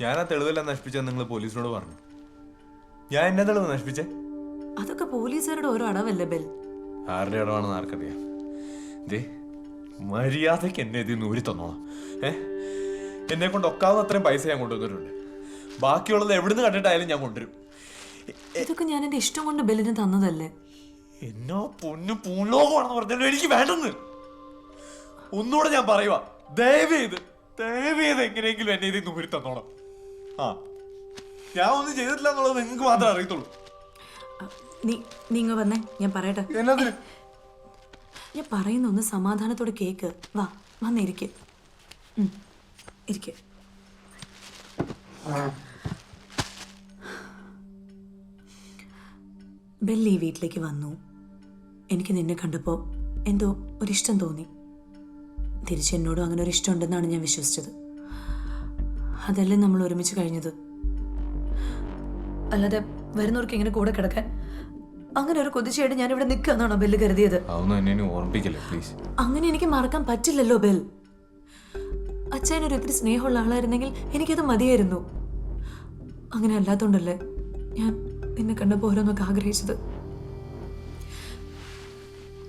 ഞാൻ ആ തെളിവെല്ലാം നശിപ്പിച്ചാൽ നിങ്ങൾ പോലീസിനോട് പറഞ്ഞു. ഞാൻ എന്നെ തെളിവ് നശിപ്പിച്ചേ? അതൊക്കെ പോലീസുകാരുടെ ഓരോ അടവല്ലേ ബെൽ? ആരുടെ അടവാണെന്ന് ആർക്കറിയാം? ദേ മര്യാദയ്ക്ക് എന്നെ ഇതിൽ നിന്ന് ഊരി തന്നോളാം ഏ? എന്നെ കൊണ്ട് ഒക്കാവുന്ന അത്രയും പൈസ ഞാൻ കൊണ്ടുവന്നിട്ടുണ്ട് ബാക്കിയുള്ളത് എവിടുന്ന് കണ്ടിട്ടായാലും ഞാൻ കൊണ്ടുവരും. ഇതൊക്കെ ഞാൻ എന്റെ ഇഷ്ടം കൊണ്ട് ബെല്ലിന് തന്നതല്ലേ? എന്നോ പൊന്നു പൂലോകമാണെന്ന് പറഞ്ഞാലും എനിക്ക് വേണ്ടെന്ന്. ഒന്നുകൂടെ ഞാൻ പറയുവാ ദയവ് ചെയ്ത് ദയവ് ചെയ്ത് എങ്ങനെയെങ്കിലും എന്നെ ഇതിൽ നിന്ന് ഊരി തന്നോളാം ആ. ഞാൻ ഒന്നും ചെയ്തിട്ടില്ല എന്നുള്ളത് നിങ്ങൾക്ക് മാത്രമേ അറിയത്തുള്ളൂ. നീ നിങ്ങൾ വന്നേ ഞാൻ പറയട്ടെ. എന്നതിന് ഞാൻ പറയുന്ന ഒന്ന് സമാധാനത്തോടെ കേക്ക്. വാ വന്നിരിക്കെ ഇരിക്കെ. ബെല്ല് വീട്ടിലേക്ക് വന്നു. എനിക്ക് നിന്നെ കണ്ടപ്പോൾ എന്തോ ഒരിഷ്ടം തോന്നി. തിരിച്ചെന്നോടും അങ്ങനെ ഒരു ഇഷ്ടം ഉണ്ടെന്നാണ് ഞാൻ വിശ്വസിച്ചത്. അതല്ലേ നമ്മൾ ഒരുമിച്ച് കഴിഞ്ഞത്? അല്ലാതെ വരുന്നവർക്ക് ഇങ്ങനെ കൂടെ കിടക്കാൻ അങ്ങനെ ഒരു കൊതിച്ചയായിട്ട് ഞാൻ ഇവിടെ നിൽക്കാന്നാണോ ബെല്ല് കരുതിയത്? അതൊന്നും എന്നെ ഇനി ഓർമ്മിപ്പിക്കല്ലേ പ്ലീസ് അങ്ങനെ എനിക്ക് മറക്കാൻ പറ്റില്ലല്ലോ ബെൽ. അച്ഛനൊരു ഒത്തിരി സ്നേഹമുള്ള ആളായിരുന്നെങ്കിൽ എനിക്കത് മതിയായിരുന്നു. അങ്ങനെ അല്ലാത്തോണ്ടല്ലേ ഞാൻ നിന്നെ കണ്ടപ്പോൾ ഓരോന്നൊക്കെ ആഗ്രഹിച്ചത്.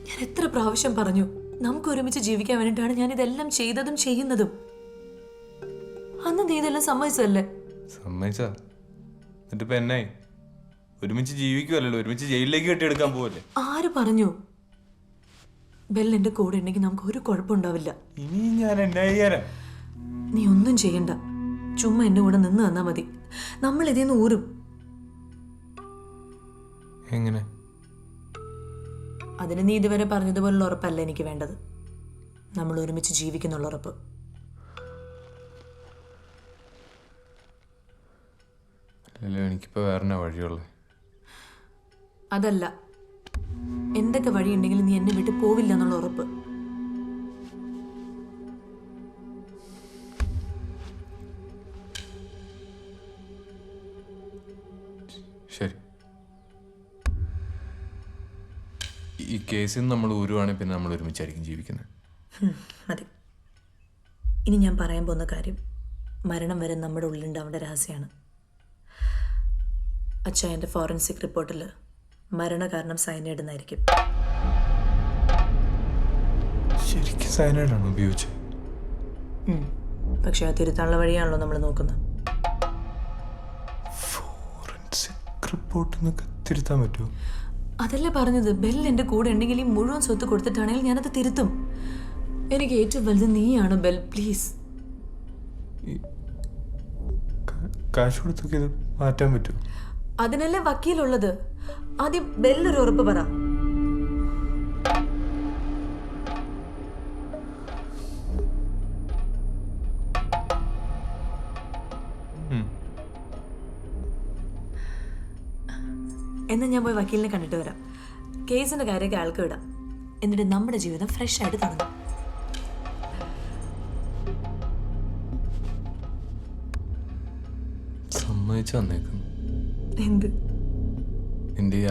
ഞാൻ എത്ര പ്രാവശ്യം പറഞ്ഞു നമുക്ക് ഒരുമിച്ച് ജീവിക്കാൻ വേണ്ടിയിട്ടാണ് ഞാൻ ഇതെല്ലാം ചെയ്തതും ചെയ്യുന്നതും. അന്ന് ചെയ്തില്ല സമ്മതിച്ചല്ലേ സമ്മതിച്ചതല്ലേ? സമ്മതിച്ചാ എന്നിട്ടിപ്പോ എന്നായി? ഒരുമിച്ച് ജീവിക്കുമല്ലോ ഒരുമിച്ച് ജയിലിലേക്ക് കെട്ടിയെടുക്കാൻ പോവല്ലേ? ആര് പറഞ്ഞു? ബെൽ എന്റെ കൂടെ ഉണ്ടെങ്കിൽ നമുക്ക് ഒരു കുഴപ്പമുണ്ടാവില്ല ഇനി ഞാൻ എന്നാ ചെയ്യാനാ? നീ ഒന്നും ചെയ്യണ്ട. ചുമ്മാ എന്റെ കൂടെ നിന്ന് തന്നാ മതി. നമ്മൾ ഇതിൽ നിന്ന് ഊരും. എങ്ങനെ? അതിന് നീ ഇതുവരെ പറഞ്ഞതുപോലുള്ള ഉറപ്പല്ല എനിക്ക് വേണ്ടത്. നമ്മൾ ഒരുമിച്ച് ജീവിക്കുന്നുള്ള ഉറപ്പ്. എനിക്കിപ്പോ വേറെ വഴിയുള്ളത് അതല്ല. എന്തൊക്കെ വഴിയുണ്ടെങ്കിലും നീ എന്നെ വിട്ട് പോവില്ല എന്നുള്ള ഉറപ്പ്. ശരി. ഈ കേസിൽ നമ്മൾ ഊരുവാണെങ്കിൽ പിന്നെ നമ്മൾ ഒരുമിച്ചായിരിക്കും ജീവിക്കുന്നത്. അതെ. ഇനി ഞാൻ പറയാൻ പോകുന്ന കാര്യം മരണം വരെ നമ്മുടെ ഉള്ളിലുണ്ടാവേണ്ട രഹസ്യമാണ് അച്ഛ എന്റെ ഫോറൻസിക് റിപ്പോർട്ടിൽ മരണകാരണം സൈനൈഡ് എന്നായിരിക്കും ശരിക്കും സയനൈഡാണ് ഉപയോഗിച്ചത് പക്ഷെ പക്ഷേ ആ തിരുത്താനുള്ള വഴിയാണല്ലോ നമ്മൾ നോക്കുന്നത്. ഫോറൻസിക് റിപ്പോർട്ട് എന്നൊക്കെ തിരുത്താൻ പറ്റുമോ? അതല്ലേ പറഞ്ഞത്? ബെൽ എന്റെ കൂടെ ഉണ്ടെങ്കിൽ ഈ മുഴുവൻ സ്വത്ത് കൊടുത്തിട്ടാണെങ്കിൽ ഞാനത് തിരുത്തും. എനിക്ക് ഏറ്റവും വലുത് നീയാണ് ബെൽ. പ്ലീസ്. കാശ് കൊടുത്തൊക്കെ ഇത് മാറ്റാൻ പറ്റുമോ? അതിനല്ലേ വക്കീലുള്ളത്? ആദ്യം ബെല്ലൊരു ഉറപ്പ് പറ. ഉം. എന്നാൽ ഞാൻ പോയി വക്കീലിനെ കണ്ടിട്ട് വരാം. കേസിന്റെ കാര്യമൊക്കെ ആൾക്ക് വിടാം. എന്നിട്ട് നമ്മുടെ ജീവിതം ഫ്രഷ് ആയിട്ട് തുടങ്ങും. സമ്മതിച്ചു തന്നേക്കും എന്ത്? എന്റെ ഈ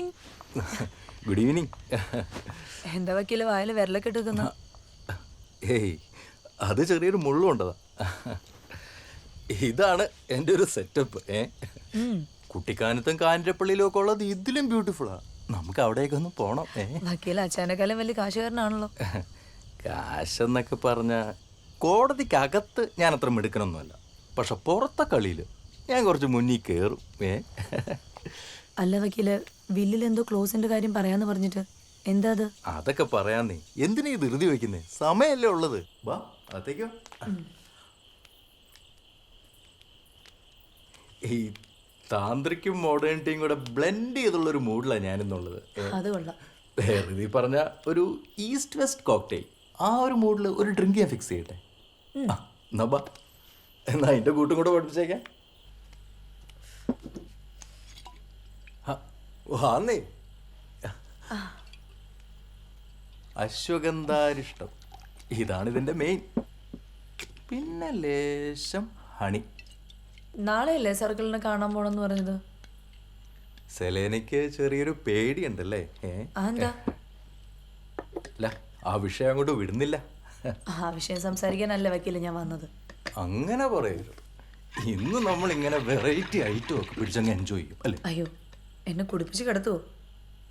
ഈവനിങ് ഗുഡ് ഈവനിങ് എന്താ വക്കീൽ വായിൽ വിരലൊക്കെ ഇട്ടുക്കുന്ന ഏയ് അത് ചെറിയൊരു മുള്ളുണ്ടതാ ഇതാണ് എന്റെ ഒരു സെറ്റപ്പ് ഏ? കുട്ടിക്കാനത്തും കാഞ്ഞിരപ്പള്ളിയിലും ഒക്കെ ഉള്ളത് ഇതിലും ബ്യൂട്ടിഫുള്ളാ നമുക്ക് അവിടേക്ക് ഒന്ന് പോണം ഏ? വക്കീൽ അച്ഛനെക്കാളും വലിയ കാശുകാരനാണല്ലോ. കാശെന്നൊക്കെ പറഞ്ഞ കോടതിക്കകത്ത് ഞാൻ അത്ര മിടുക്കണമൊന്നുമല്ല പക്ഷെ പുറത്തെ കളിയിൽ ഞാൻ കുറച്ച് മുന്നിൽ കയറും ഏ? അല്ല വക്കീൽ വില്ലിൽ എന്തോ ക്ലോസിന്റെ കാര്യം പറയാന്ന് പറഞ്ഞിട്ട്. എന്താ അത് അതൊക്കെ പറയാന്നേ. എന്തിനാ ഈ ധൃതി വെക്കുന്നേ സമയമല്ലേ ഉള്ളത്. വാ അതേക്കോ ഈ താന്ത്രിക്കും മോഡേണിറ്റിയും കൂടെ ബ്ലെൻഡ് ചെയ്തുള്ള ഒരു മൂഡിലാണ് ഞാനിന്നുള്ളത് ധൃതി പറഞ്ഞ ഒരു ഈസ്റ്റ് വെസ്റ്റ് കോക്ടെയിൽ ആ ഒരു മൂഡിൽ ഒരു ഡ്രിങ്ക് ഞാൻ ഫിക്സ് ചെയ്യട്ടെ? എന്നാ അതിന്റെ കൂട്ടും കൂടെ പഠിപ്പിച്ചേക്കാം. വാന്നേ. അശ്വഗന്ധാരിഷ്ടം. ഇതാണ് ഇതിന്റെ മെയിൻ പിന്നെ ലേശം ഹണി. നാളെയല്ലേ സർക്കിളിനെ കാണാൻ പോണെന്ന് പറഞ്ഞത്? സെലേനയ്ക്ക് ചെറിയൊരു പേടിയുണ്ടല്ലേ? ഏ? ആ എന്താ അല്ല ആ വിഷയം അങ്ങോട്ട് വിടുന്നില്ല. ആ വിഷയം സംസാരിക്കാനല്ല വക്കീൽ ഞാൻ വന്നത്. അങ്ങനെ പറയരുത്. ഇന്ന് നമ്മൾ ഇങ്ങനെ വെറൈറ്റി ഐറ്റം ഒക്കെ പിടിച്ചങ്ങ് എൻജോയ് ചെയ്യും അല്ലേ? അയ്യോ എന്നെ കുടിപ്പിച്ച് കിടത്തുവോ?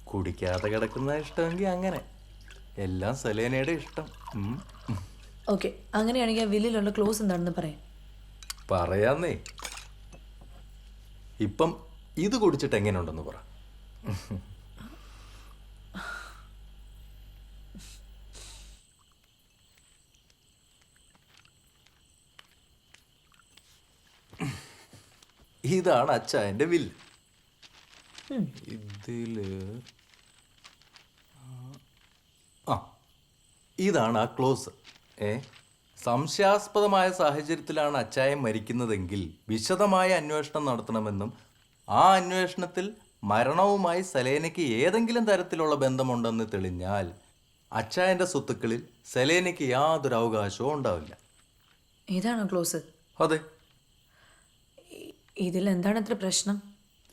കുടിക്കാതെ കിടക്കുന്ന ഇഷ്ടമെങ്കിൽ അങ്ങനെ. എല്ലാം സെലേനയുടെ ഇഷ്ടം. ഓക്കെ അങ്ങനെയാണെങ്കിൽ ആ വില്ലിലുള്ള ക്ലോസ് എന്താണെന്ന് പറയാം. പറയാന്നേ. ഇപ്പം ഇത് കുടിച്ചിട്ട് എങ്ങനെയുണ്ടെന്ന് പറ. ഇതാണ് അച്ഛന്റെ വില്ല്. ഇതിൽ ആ ഇതാണ് ആ ക്ലോസ്. ഏ സംശയാസ്പദമായ സാഹചര്യത്തിലാണ് അച്ചായൻ മരിക്കുന്നതെങ്കിൽ വിശദമായ അന്വേഷണം നടത്തണമെന്നും ആ അന്വേഷണത്തിൽ മരണവുമായി സലേനയ്ക്ക് ഏതെങ്കിലും തരത്തിലുള്ള ബന്ധമുണ്ടെന്ന് തെളിഞ്ഞാൽ അച്ചായന്റെ സ്വത്തുക്കളിൽ സലേനയ്ക്ക് യാതൊരു അവകാശവും ഉണ്ടാവില്ല. ഇതാണ് ക്ലോസ്? അതെ. ഇതിൽ എന്താണ് അത്ര പ്രശ്നം?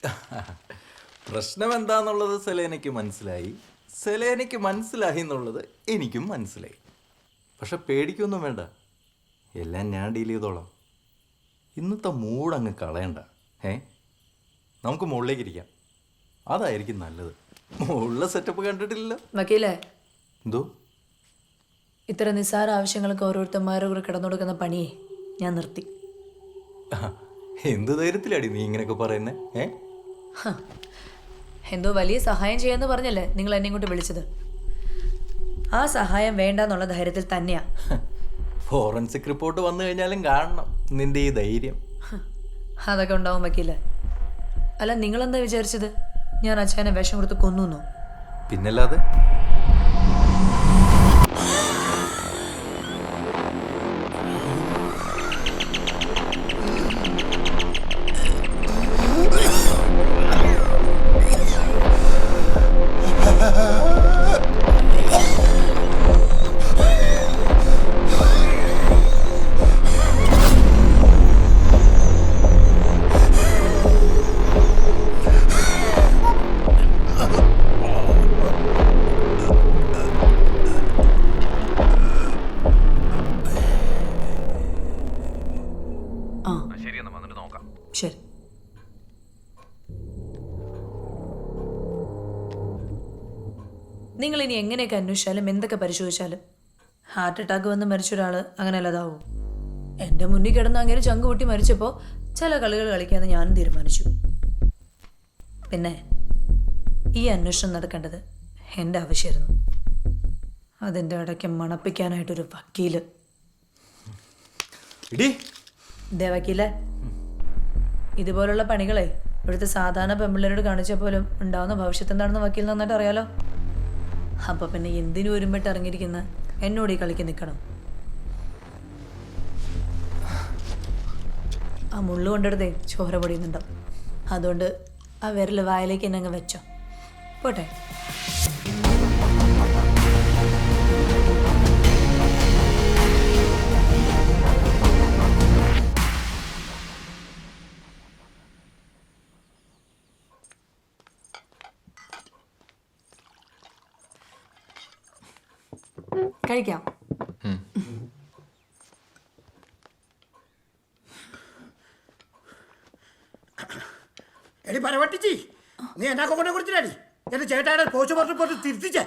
പ്രശ്നം എന്താന്നുള്ളത് സെലേനയ്ക്ക് മനസ്സിലായി. സെലേനയ്ക്ക് മനസ്സിലായി എന്നുള്ളത് എനിക്കും മനസ്സിലായി. പക്ഷെ പേടിക്കൊന്നും വേണ്ട. എല്ലാം ഞാൻ ഡീൽ ചെയ്തോളാം. ഇന്നത്തെ മൂഡ് അങ്ങ് കളയണ്ട. ഏ നമുക്ക് മുകളിലേക്ക് ഇരിക്കാം. അതായിരിക്കും നല്ലത്. മുകളിലെ സെറ്റപ്പ് കണ്ടിട്ടില്ലല്ലോ. വക്കീലേ? എന്തോ? ഇത്ര നിസ്സാര ആവശ്യങ്ങൾക്ക് ഓരോരുത്തന്മാരുടെ കൂടെ കിടന്നു കൊടുക്കുന്ന പണിയെ ഞാൻ നിർത്തി. എന്ത് ധൈര്യത്തിലാടി നീ ഇങ്ങനെയൊക്കെ പറയുന്നേ? ഏ. എന്തോ വലിയ സഹായം ചെയ്യാന്ന് പറഞ്ഞല്ലേ നിങ്ങൾ എന്നെ ഇങ്ങോട്ട് വിളിച്ചത്? ആ സഹായം വേണ്ടെന്നുള്ള ധൈര്യത്തിൽ തന്നെയാ. ഫോറൻസിക് റിപ്പോർട്ട് വന്നു കഴിഞ്ഞാലും കാണണം. നിന്റെ ഈ ധൈര്യം. അതൊക്കെ ഉണ്ടാവും വക്കീല. അല്ല നിങ്ങളെന്താ വിചാരിച്ചത്? ഞാൻ അച്ഛനെ വിഷം കൊടുത്ത് കൊന്നു പിന്നല്ലാതെ? എങ്ങനെയൊക്കെ അന്വേഷിച്ചാലും എന്തൊക്കെ പരിശോധിച്ചാലും? ഹാർട്ട് അറ്റാക്ക് വന്ന് മരിച്ച ഒരാൾ അങ്ങനെ അല്ലാതാവും എന്റെ മുന്നിൽ കിടന്ന് അങ്ങനെ ചങ്ക് പൊട്ടി മരിച്ചപ്പോൾ ചില കളികൾ കളിക്കാമെന്ന് ഞാനും തീരുമാനിച്ചു. പിന്നെ ഈ അന്വേഷണം നടക്കേണ്ടത് എന്റെ ആവശ്യമായിരുന്നു. അതിന്റെ ഇടയ്ക്ക് മണപ്പിക്കാനായിട്ടൊരു വക്കീൽ. ദേ വക്കീലെ. ഇതുപോലുള്ള പണികളെ ഇവിടുത്തെ സാധാരണ പെമ്പിള്ളേരോട് കാണിച്ച പോലും ഉണ്ടാവുന്ന ഭവിഷ്യത്ത് എന്താണെന്ന് വക്കീൽ നന്നായിട്ട് അറിയാലോ? അപ്പൊ പിന്നെ എന്തിനു ഒരുമ്പിട്ട് ഇറങ്ങിയിരിക്കുന്ന? എന്നോട് ഈ കളിക്ക് നിൽക്കണം. ആ മുള്ളു കൊണ്ടെടുത്തേ ചോര പൊടിയുന്നുണ്ടാവും അതുകൊണ്ട് ആ വിരൽ വായിലേക്ക് എന്നെ അങ്ങ് വെച്ചോ. പോട്ടെ. കഴിക്കാം. എടി പരവട്ടിച്ചി നീ എന്നാ കൊണ്ടേ കൊടുത്തില്ലാടി? എന്റെ ചേട്ടായുടെ പോസ്റ്റ് മോർട്ടം പോയിട്ട് തിരുത്തിച്ചേ.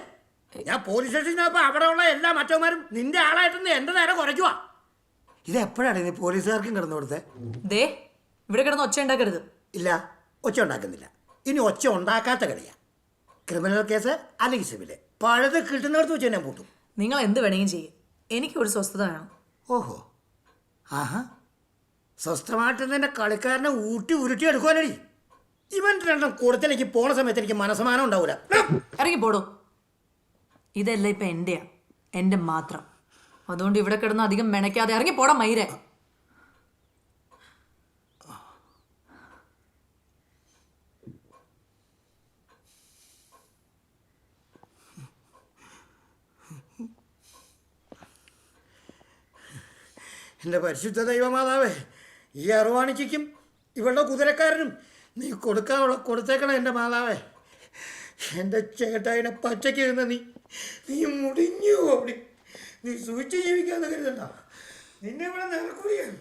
ഞാൻ പോലീസ് സ്റ്റേഷനിൽ അവിടെ ഉള്ള എല്ലാ മറ്റവന്മാരും നിന്റെ ആളായിട്ടൊന്ന് എന്റെ നേരെ കുറയ്ക്കുവാ. ഇത് എപ്പോഴാണ് നീ പോലീസുകാർക്കും കിടന്നു കൊടുത്തേ? ദേ ഇവിടെ കിടന്ന് ഒച്ച ഉണ്ടാക്കരുത്. ഇല്ല ഒച്ച ഉണ്ടാക്കുന്നില്ല. ഇനി ഒച്ച ഉണ്ടാക്കാത്ത കളിയാ. ക്രിമിനൽ കേസ് അല്ലെങ്കിൽ സിവിൽ. പഴുത് കിട്ടുന്നിടത്ത് വെച്ച് ഞാൻ പൂട്ടും. നിങ്ങൾ എന്ത് വേണമെങ്കിലും ചെയ്യും. എനിക്ക് ഒരു സ്വസ്ഥത വേണം. ഓഹോ. ആഹാ. സ്വസ്ഥമായിട്ട് നിന്റെ കളിക്കാരനെ ഊട്ടി ഉരുട്ടി എടുക്കുവാനടി. ഇവൻ രണ്ടും കൂടത്തിലേക്ക് പോണ സമയത്ത് എനിക്ക് മനസ്സമാനം ഉണ്ടാവൂല. ഇറങ്ങി പോടോ ഇതെല്ലാം ഇപ്പൊ എന്റെയാ. എന്റെ മാത്രം. അതുകൊണ്ട് ഇവിടെ കിടന്ന് അധികം മെനക്കാതെ ഇറങ്ങി പോടാ മയിരെ എന്റെ പരിശുദ്ധ ദൈവമാതാവേ ഈ അറുവാണിക്കും ഇവളുടെ കുതിരക്കാരനും നീ കൊടുക്കാനുള്ള കൊടുത്തേക്കണം എന്റെ മാതാവേ. എന്റെ ചേട്ടായിനെ പച്ചയ്ക്ക് ഇരുന്ന നീ നീ മുടിഞ്ഞു ഓടി. നീ സൂക്ഷിച്ച് ജീവിക്കാന്ന് കരുതണ്ട. നിന്നെ ഇവിടെ നിറക്കുകയാണ്